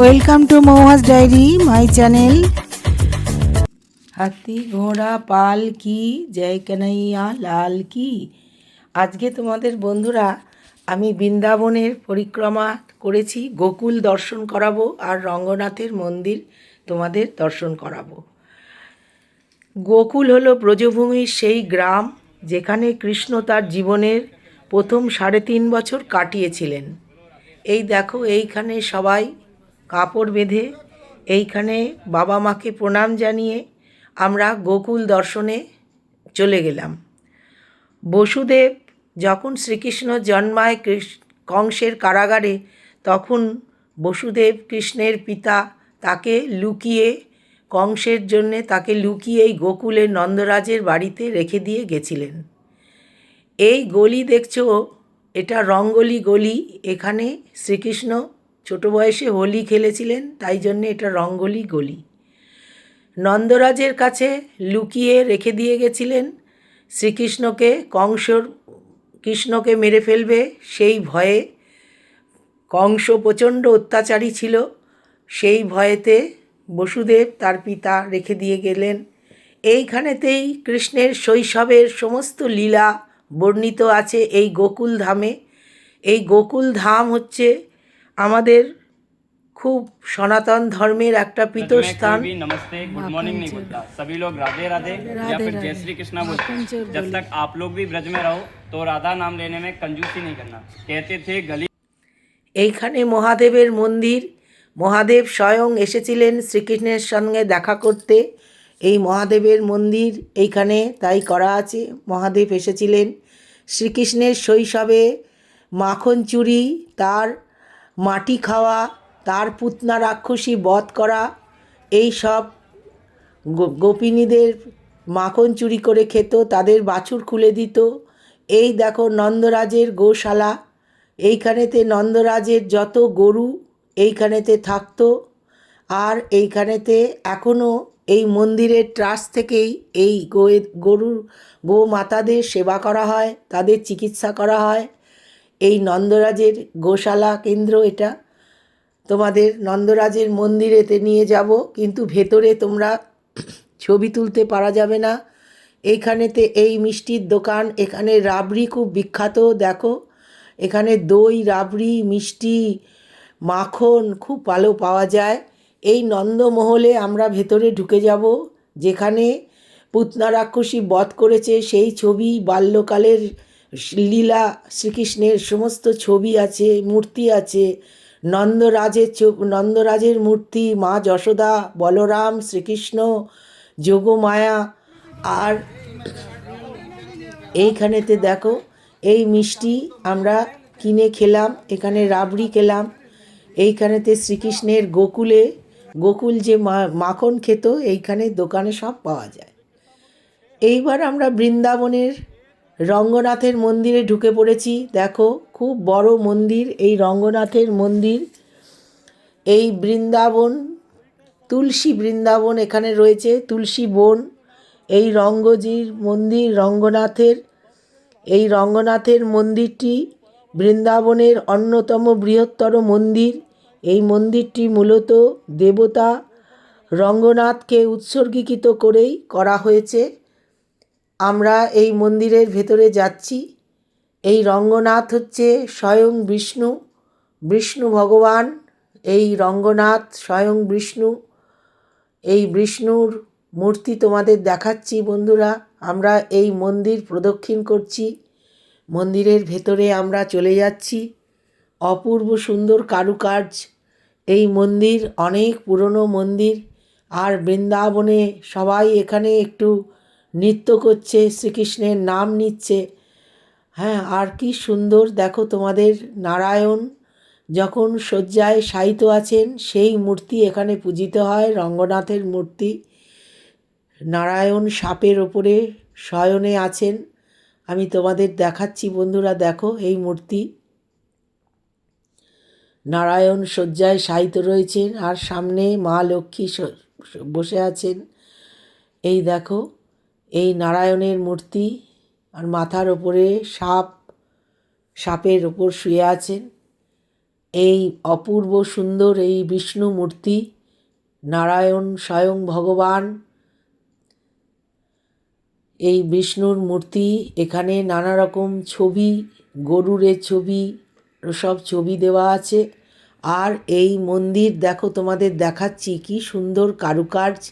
Welcome to মৌহাস diary my channel হাতি ঘোড়া, পাল কি? জয় কানাইয়া, লাল কি? আজকে তোমাদের বন্ধুরা, আমি বৃন্দাবনের পরিক্রমা করেছি, গোকুল দর্শন করাবো আর রঙ্গনাথের মন্দির তোমাদের দর্শন করাবো। গোকুল হলো ব্রজভূমির সেই গ্রাম যেখানে কৃষ্ণ তার জীবনের প্রথম সাড়ে তিন বছর কাটিয়েছিলেন। এই দেখো, এইখানে সবাই কাপড় বেঁধে এইখানে বাবা মাকে প্রণাম জানিয়ে আমরা গোকুল দর্শনে চলে গেলাম। বসুদেব যখন শ্রীকৃষ্ণ জন্মায় কংসের কারাগারে, তখন বসুদেব কৃষ্ণের পিতা তাকে লুকিয়ে, কংসের জন্যে তাকে লুকিয়ে এই গোকুলে নন্দরাজের বাড়িতে রেখে দিয়ে গেছিলেন। এই গলি দেখছ, এটা রঙ্গলি গলি, এখানে শ্রীকৃষ্ণ ছোট বয়সে হোলি খেলেছিলেন, তাই জন্য এটা রঙ্গলি গলি। নন্দরাজের কাছে লুকিয়ে রেখে দিয়ে গেছিলেন, শ্রীকৃষ্ণকে, কংসর, কৃষ্ণকে মেরে ফেলবে, সেই ভয়ে কংস প্রচণ্ড অত্যাচারী ছিল, সেই ভয়েতে বসুদেব তার পিতা রেখে দিয়ে গেলেন। এইখানেতেই কৃষ্ণের শৈশবের সমস্ত লীলা বর্ণিত আছে এই গোকুল ধামে। এই গোকুল ধাম হচ্ছে আমাদের খুব সনাতন ধর্মের একটা में পীতস্থান कोई भी नमस्ते गुड मॉर्निंग नहीं बोलता सभी लोग राधे राधे या फिर जय श्री कृष्णा बोलते हैं जब तक आप लोग भी ब्रज में रहो तो राधा नाम लेने में कंजूसी नहीं करना कहते थे गली এইখানে মহাদেবের মন্দির মহাদেব স্বয়ং এসেছিলেন শ্রীকৃষ্ণের সঙ্গে দেখা করতে এই মহাদেবের মন্দির এইখানে তাই করা আছে মহাদেব এসেছিলেন শ্রীকৃষ্ণের শৈশবে মাখন চুরি তার মাটি খাওয়া, তার পুতনা রাক্ষসী বধ করা, এই সব গোপিনীদের মাখন চুরি করে খেত, তাদের বাছুর খুলে দিত। এই দেখো নন্দরাজের গোশালা। এইখানেতে নন্দরাজের যত গরু, এইখানেতে থাকতো। আর এইখানেতে এখনও এই মন্দিরের ট্রাস্ট থেকেই এই গো গরুর গো মাতাদের সেবা করা হয়, তাদের চিকিৎসা করা হয়। এই নন্দরাজের গোশালা কেন্দ্র এটা। তোমাদের নন্দরাজের মন্দিরেতে নিয়ে যাব, কিন্তু ভেতরে তোমরা ছবি তুলতে পারা যাবে না। এইখানেতে এই মিষ্টির দোকান, এখানে রাবড়ি খুব বিখ্যাত, দেখো। এখানে দই, রাবড়ি, মিষ্টি, মাখন খুব ভালো পাওয়া যায়। এই নন্দমহলে আমরা ভেতরে ঢুকে যাব, যেখানে পুতনা রাক্ষসী বধ করেছে সেই ছবি বাল্যকালের লীলা শ্রীকৃষ্ণের সমস্ত ছবি আছে, মূর্তি আছে। নন্দরাজের নন্দরাজের মূর্তি, মা যশোদা, বলরাম, শ্রীকৃষ্ণ, যোগমায়া। আর এইখানেতে দেখো, এই মিষ্টি আমরা কিনে খেলাম, এখানে রাবড়ি খেলাম। এইখানেতে শ্রীকৃষ্ণের গোকুলে, গোকুল যে মাখন খেত, এইখানে দোকানে সব পাওয়া যায়। এইবার আমরা বৃন্দাবনের রঙ্গনাথের মন্দিরে ঢুকে পড়েছি। দেখো, খুব বড় মন্দির এই রঙ্গনাথের মন্দির। এই বৃন্দাবন, তুলসী বৃন্দাবন এখানে রয়েছে, তুলসী বন। এই রঙ্গজির মন্দির রঙ্গনাথের। এই রঙ্গনাথের মন্দিরটি বৃন্দাবনের অন্যতম বৃহত্তর মন্দির। এই মন্দিরটি মূলত দেবতা রঙ্গনাথকে উৎসর্গীকৃত করেই করা হয়েছে। আমরা এই মন্দিরের ভেতরে যাচ্ছি। এই রঙ্গনাথ হচ্ছে স্বয়ং বিষ্ণু বিষ্ণু ভগবান। এই রঙ্গনাথ স্বয়ং বিষ্ণু। এই বিষ্ণুর মূর্তি তোমাদের দেখাচ্ছি বন্ধুরা। আমরা এই মন্দির প্রদক্ষিণ করছি। মন্দিরের ভেতরে আমরা চলে যাচ্ছি। অপূর্ব সুন্দর কারুকার্য। এই মন্দির অনেক পুরনো মন্দির। আর বৃন্দাবনে সবাই এখানে একটু নৃত্য করছে, শ্রীকৃষ্ণের নাম নিচ্ছে। হ্যাঁ আর কি সুন্দর। দেখো তোমাদের নারায়ণ যখন শয্যায় শায়িত আছেন, সেই মূর্তি এখানে পূজিত হয়, রঙ্গনাথের মূর্তি। নারায়ণ সাপের ওপরে শয়নে আছেন। আমি তোমাদের দেখাচ্ছি বন্ধুরা, দেখো এই মূর্তি। নারায়ণ শয্যায় শায়িত রয়েছেন আর সামনে মা লক্ষ্মী বসে আছেন। এই দেখো নারায়ণের মূর্তি আর মাথার ওপরে সাপ, সাপের ওপর শুয়ে আছেন। এই অপূর্ব সুন্দর এই বিষ্ণু মূর্তি, নারায়ণ স্বয়ং ভগবান। এই বিষ্ণুর মূর্তি, এখানে নানা রকম ছবি গরুরের ছবি, সব ছবি দেওয়া আছে। আর এই মন্দির, দেখো তোমাদের দেখাচ্ছি কি সুন্দর কারুকার্য।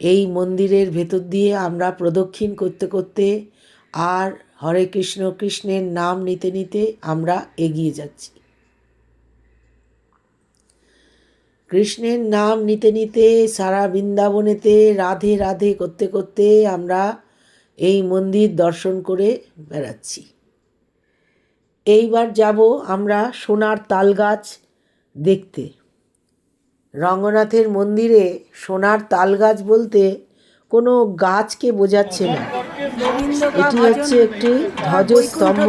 এই মন্দিরের ভেতর দিয়ে আমরা প্রদক্ষিণ করতে করতে আর হরে কৃষ্ণ কৃষ্ণের নাম নিতে নিতে আমরা এগিয়ে যাচ্ছি। কৃষ্ণের নাম নিতে নিতে সারা বৃন্দাবনেতে রাধে রাধে করতে করতে আমরা এই মন্দির দর্শন করে বেড়াচ্ছি। এইবার যাব আমরা সোনার তালগাছ দেখতে। রঙ্গনাথের মন্দিরে সোনার তালগাছ বলতে কোনো গাছকে বোঝাচ্ছে না। এটি হচ্ছে একটি ধ্বজস্তম্ভ।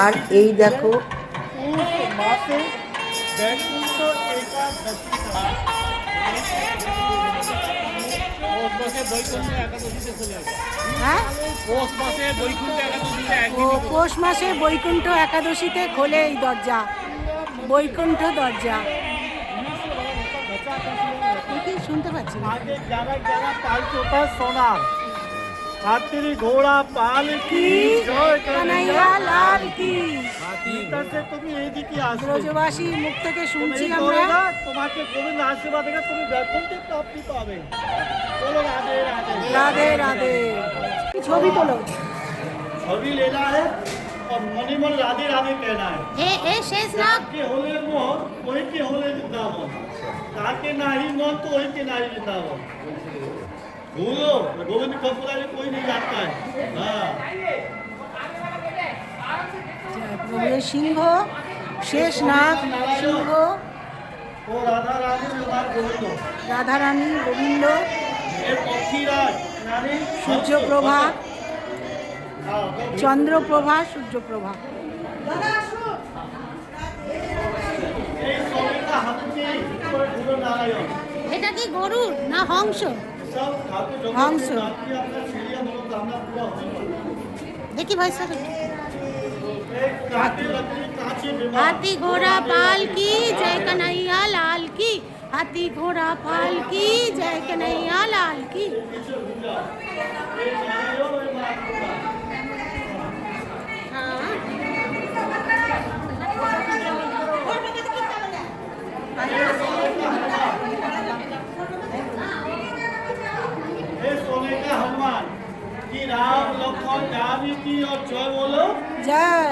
আর এই দেখো হ্যাঁ? পৌষ মাসে বৈকুণ্ঠ একাদশীতে খোলে এই দরজা। বৈকুণ্ঠ দরজা। শুনতে পাচ্ছি না আগে যারা যারা পালতো ওটা সোনার হাতির ঘোড়া পাল কি জয় কানাইয়া লাল কি গীতাতে তুমি এইদিকে আসবে ব্রজবাসী মুখ থেকে শুনছি এই আমরা করে না, তোমাকে গোবিন্দ আশীর্বাদ থেকে তুমি বৈকুণ্ঠে প্রাপ্তি পাবে বলো রাধে রাধে রাধে রাধে কি ছবি তোলো छवि लेना है और मनी मन राधे राधे कहना है এ এ শেষ নাগ के होले मोह वही के होले वृंदावन তাকে নাহি মন তো হইতে নাহি বৃন্দাবন? বুঝলো গোবিন্দ ঠাকুরারে কই নেই যাত্রা হ্যাঁ সিংহ শেষ শেষনাথ সিংহ। ও রাধা রানী আর গোবিন্দ। রাধা রানী গোবিন্দ। সূর্যপ্রভা। হ্যাঁ, চন্দ্রপ্রভা সূর্যপ্রভা। এই এটা কি গরুর না হংস? হংস। দেখি ভাই স্যার হাতি ঘোড়া পাল কি? জয় কানাইয়া, লাল কি? হাতি ঘোড়া পাল কি? জয় কানাইয়া, লাল কি? हे सोने का हनुमान कि राम लक्ष्मण जानी की और जय बोलो जय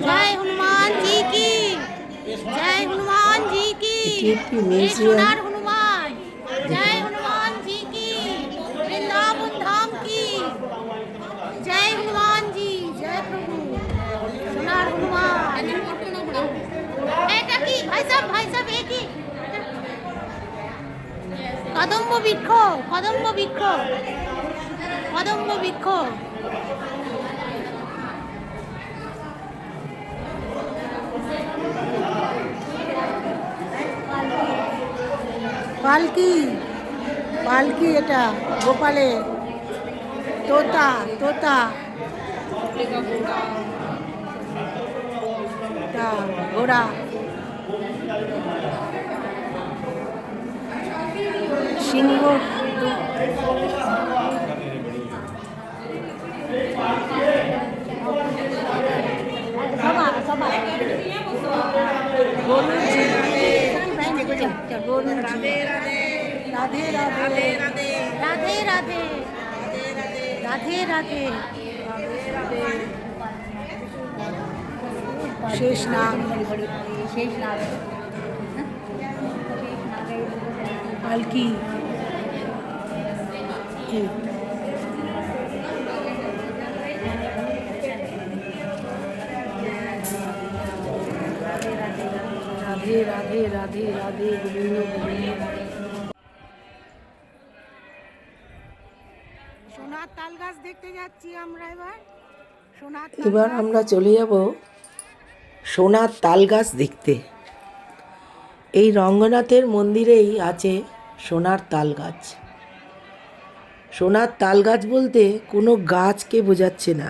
जय हनुमान जी की जय हनुमान जी की কদম্ব বৃক্ষ কদম্ব বৃক্ষ কদম্ব বৃক্ষ। পালকি পালকি এটা গোপালে। তোতা তোতা। ঘোড়া। সিংহ গরুর ঝিল। গরুর ঝিল। রাধে রাধে রাধে রাধে রাধে রাধে রাধে শেষ নাম শেষ নাম পালকি? রাধে রাধে রাধে রাধে গোবিন্দ গোবিন্দ। সোনার তাল গাছ দেখতে যাচ্ছি আমরা এবার। সোনার এবার আমরা চলে যাব সোনার তাল গাছ দেখতে। এই রঙ্গনাথের মন্দিরেই আছে সোনার তাল গাছ। সোনার তাল গাছ বলতে কোনো গাছকে বোঝাচ্ছে না।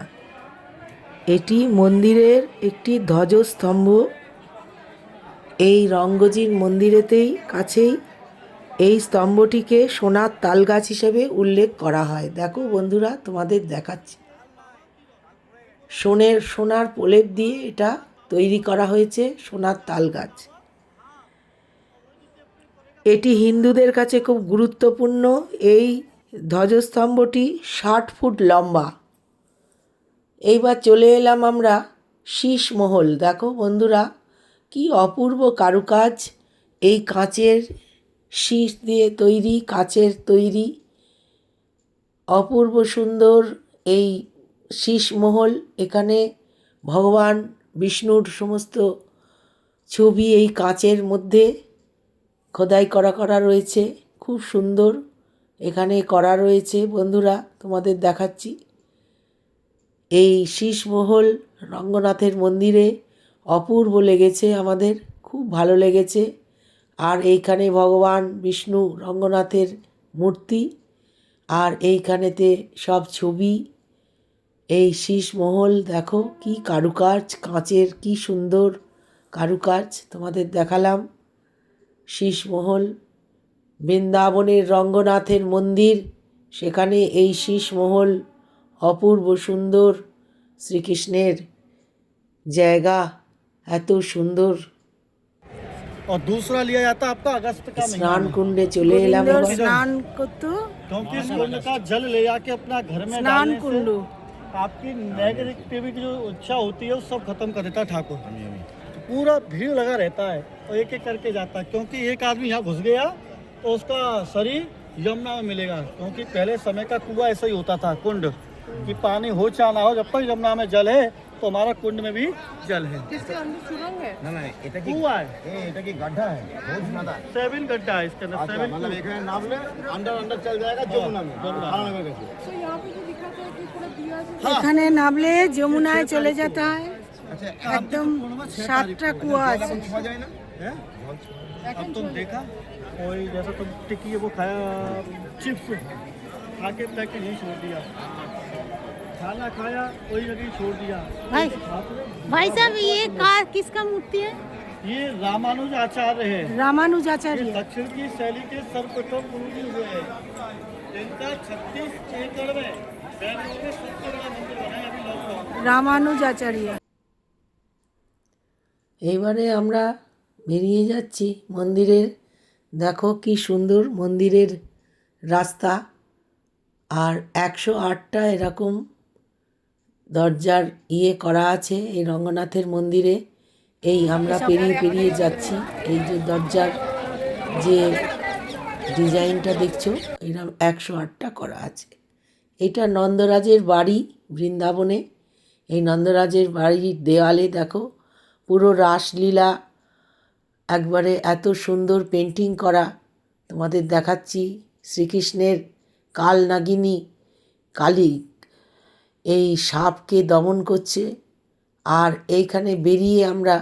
এটি মন্দিরের একটি ধ্বজস্তম্ভ। এই রঙ্গজির মন্দিরেতেই কাছেই এই স্তম্ভটিকে সোনার তাল গাছ হিসেবে উল্লেখ করা হয়। দেখো বন্ধুরা, তোমাদের দেখাচ্ছি। সোনের, সোনার প্রলেপ দিয়ে এটা তৈরি করা হয়েছে সোনার তালগাছ এটি হিন্দুদের কাছে খুব গুরুত্বপূর্ণ। এই ধ্বজস্তম্ভটি ষাট ফুট লম্বা। এইবার চলে এলাম আমরা শীষমহল দেখো বন্ধুরা, কি অপূর্ব কারুকাজ। এই কাঁচের শীষ দিয়ে তৈরি, কাঁচের তৈরি। অপূর্ব সুন্দর এই শীষমহল এখানে ভগবান, বিষ্ণুর সমস্ত ছবি এই কাঁচের মধ্যে। খোদাই করা করা রয়েছে, খুব সুন্দর। এখানে করা রয়েছে, বন্ধুরা, তোমাদের দেখাচ্ছি। এই শীষমহল রঙ্গনাথের মন্দিরে অপূর্ব লেগেছে আমাদের, খুব ভালো লেগেছে। আর এইখানে ভগবান বিষ্ণু রঙ্গনাথের মূর্তি, আর এইখানেতে সব ছবি। এই শীষমহল, দেখো, কি কারুকাজ, কাঁচের কি সুন্দর কারুকাজ, তোমাদের দেখালাম। শীষমহল বৃন্দাবনের রঙ্গনাথের মন্দির সেখানে এই শীষমহল অপূর্ব সুন্দর শ্রীকৃষ্ণের জায়গা এত সুন্দর और दूसरा लिया जाता है आपका अगस्त का महीना স্নান में। কুণ্ডে চলে এলাম এবার স্নান করতো क्योंकि इस कुंड का जल ले जाके अपना घर में स्नान डालने से कुंड आपकी नेगेटिविटी जो इच्छा होती है वो सब खत्म कर देता है ठाकुर तो पूरा भीड़ लगा रहता है और एक एक करके जाता है क्योंकि एक आदमी यहाँ घुस गया तो उसका शरीर यमुना में मिलेगा क्योंकि पहले समय का कुआ ऐसा ही होता था कुंड। कि पानी हो चाह ना हो जब तक यमुना में जल है तो हमारा कुंड में भी जल है। कुआ है। सेवन गड्ढा है इसके अंदर सेवन जमुना है अब तुम देखा कोई जैसा तुम टिक्की वो खाया चिप्स खा के पैकेट नहीं छोड़ दिया खाना खाया वही जगह ही छोड़ दिया भाई हाथ में भाई साहब ये कार किसका मूर्ति है ये रामानुज आचार्य है ये রামানুজাচার্য दक्षिण की शैली के सर्वप्रथम गुरु जी हुए हैं इनका छत्तीस एकड़ में बैंगलोर में सबसे बड़ा मंदिर बना है अभी लॉकडाउन রামানুজাচার্য এইবারে আমরা বেরিয়ে যাচ্ছি মন্দিরের। দেখো কি সুন্দর মন্দিরের রাস্তা। আর একশো আটটা এরকম দরজার ইয়ে করা আছে এই রঙ্গনাথের মন্দিরে। এই আমরা পেরিয়ে পেরিয়ে যাচ্ছি। এই যে দরজার যে ডিজাইনটা দেখছ এরকম একশো আটটা করা আছে। এটা নন্দরাজের বাড়ি বৃন্দাবনে। এই নন্দরাজের বাড়ির দেওয়ালে দেখো পুরো রাসলীলা একবারে এত সুন্দর পেন্টিং করা। তোমাদের দেখাচ্ছি শ্রীকৃষ্ণের কাল নাগিনী কালী। এই সাপকে দমন করছে আর এইখানে বেরিয়ে আমরা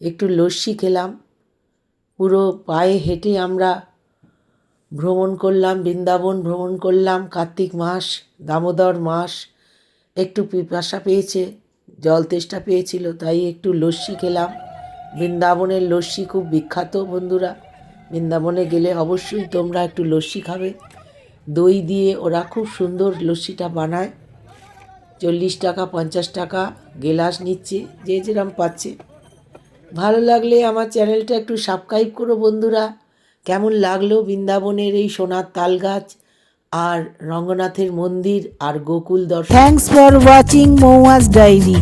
একটু লস্যি খেলাম। পুরো পায়ে হেঁটে আমরা ভ্রমণ করলাম, বৃন্দাবন ভ্রমণ করলাম, কার্তিক মাস, দামোদর মাস। একটু পিপাসা পেয়েছে জল তেষ্টা পেয়েছিল, তাই একটু লস্যি খেলাম। বৃন্দাবনের লস্যি খুব বিখ্যাত বন্ধুরা। বৃন্দাবনে গেলে অবশ্যই তোমরা একটু লস্যি খাবে। দই দিয়ে ওরা খুব সুন্দর লস্যিটা বানায়। চল্লিশ টাকা, পঞ্চাশ টাকা গেলাস নিচ্ছে, যে যেরম পাচ্ছে। ভালো লাগলে আমার চ্যানেলটা একটু সাবস্ক্রাইব করো বন্ধুরা। কেমন লাগল বৃন্দাবনের এই সোনার তাল গাছ আর রঙ্গনাথের মন্দির আর গোকুল দর্শন? Thanks for watching মৌয়াজ diary